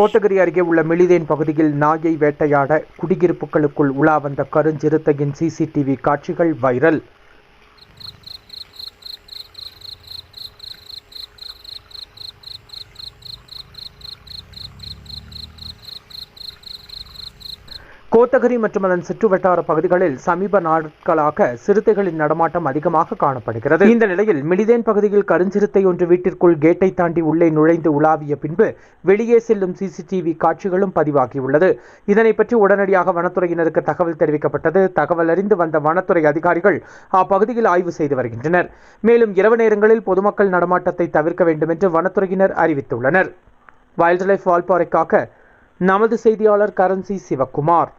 கோத்தகிரி அருகே உள்ள மிளிதேன் பகுதியில் நாயை வேட்டையாட குடியிருப்புகளுக்குள் உலா வந்த கருஞ்சிறுத்தையின் சிசிடிவி காட்சிகள் வைரல். கோத்தகிரி மற்றும் அதன் சுற்றுவட்டார பகுதிகளில் சமீப நாட்களாக சிறுத்தைகளின் நடமாட்டம் அதிகமாக காணப்படுகிறது. இந்த நிலையில் மிடிதேன் பகுதியில் கருஞ்சிறுத்தை ஒன்று வீட்டிற்குள் கேட்டை தாண்டி உள்ளே நுழைந்து உலாவிய பின்பு வெளியே செல்லும் சிசிடிவி காட்சிகளும் பதிவாகியுள்ளது. இதனை பற்றி உடனடியாக வனத்துறையினருக்கு தகவல் தெரிவிக்கப்பட்டது. தகவல் அறிந்து வந்த வனத்துறை அதிகாரிகள் அப்பகுதியில் ஆய்வு செய்து வருகின்றனர். மேலும் இரவு நேரங்களில் பொதுமக்கள் நடமாட்டத்தை தவிர்க்க வேண்டும் என்று வனத்துறையினர் அறிவித்துள்ளனர். வைல்ட் லைஃப் வால்பாறைக்காக நமது செய்தியாளர் கரன்சி சிவக்குமார்.